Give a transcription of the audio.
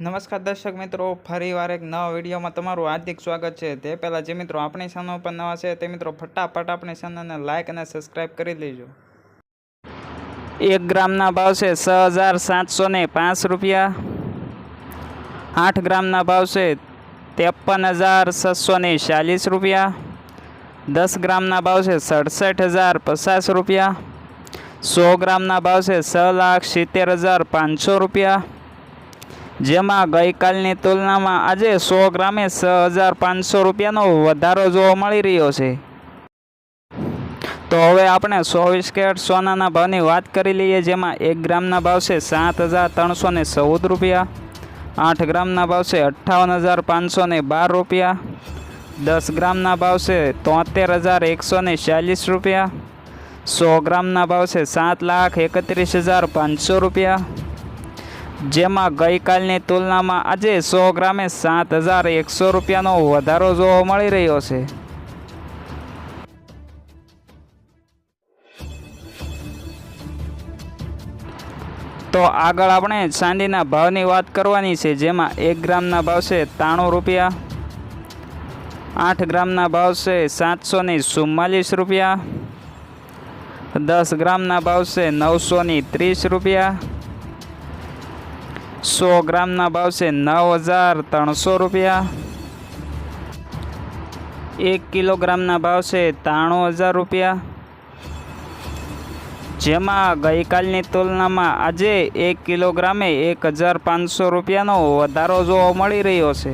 નમસ્કાર દર્શક મિત્રો, ફરીવાર એક નવા વિડીયોમાં તમારું હાર્દિક સ્વાગત છે. તે પહેલાં જે મિત્રો આપણી ચેનલ ઉપર નવા છે, તે મિત્રો ફટાફટ આપણી ચેનલને લાઇક અને સબસ્ક્રાઇબ કરી લેજો એક ગ્રામના ભાવ છે છ હજાર સાતસો ને પાંચ રૂપિયા. આઠ ગ્રામના ભાવ છે ત્રેપન હજાર છસો ને ચાલીસ રૂપિયા. દસ ગ્રામના ભાવ છે સડસઠ હજાર પચાસ રૂપિયા. સો ગ્રામના ભાવ છે છ લાખ સિત્તેર હજાર પાંચસો રૂપિયા. જેમાં ગઈકાલની તુલનામાં આજે સો ગ્રામે છ હજાર પાંચસો રૂપિયાનો વધારો જોવા મળી રહ્યો છે. તો હવે આપણે ચોવીસ કેરેટ સોનાના ભાવની વાત કરી લઈએ, જેમાં એક ગ્રામના ભાવ છે સાત હજાર ત્રણસો ને ચૌદ રૂપિયા, આઠ ગ્રામના ભાવ છે અઠ્ઠાવન હજાર પાંચસો ને બાર રૂપિયા, દસ ગ્રામના ભાવ છે તોતેર હજાર એકસો ને ચાલીસ રૂપિયા, સો ગ્રામના ભાવ છે સાત લાખ એકત્રીસ હજાર પાંચસો રૂપિયા જેમાં ગઈકાલની તુલનામાં આજે સો ગ્રામે સાત હજાર એકસો રૂપિયાનો વધારો જોવા મળી રહ્યો છે. તો આગળ આપણે ચાંદીના ભાવની વાત કરવાની છે, જેમાં એક ગ્રામના ભાવ છે ત્રાણું રૂપિયા, આઠ ગ્રામના ભાવ છે સાતસો ને ચુમ્માલીસ રૂપિયા, દસ ગ્રામના ભાવ છે નવસો ત્રીસ રૂપિયા સો ગ્રામના ભાવ છે નવ હજાર ત્રણસો રૂપિયા. એક કિલોગ્રામના ભાવ છે ત્રાણું હજાર રૂપિયા. જેમાં ગઈકાલની તુલનામાં આજે એક કિલોગ્રામે એક હજાર પાંચસો રૂપિયાનો વધારો જોવા મળી રહ્યો છે.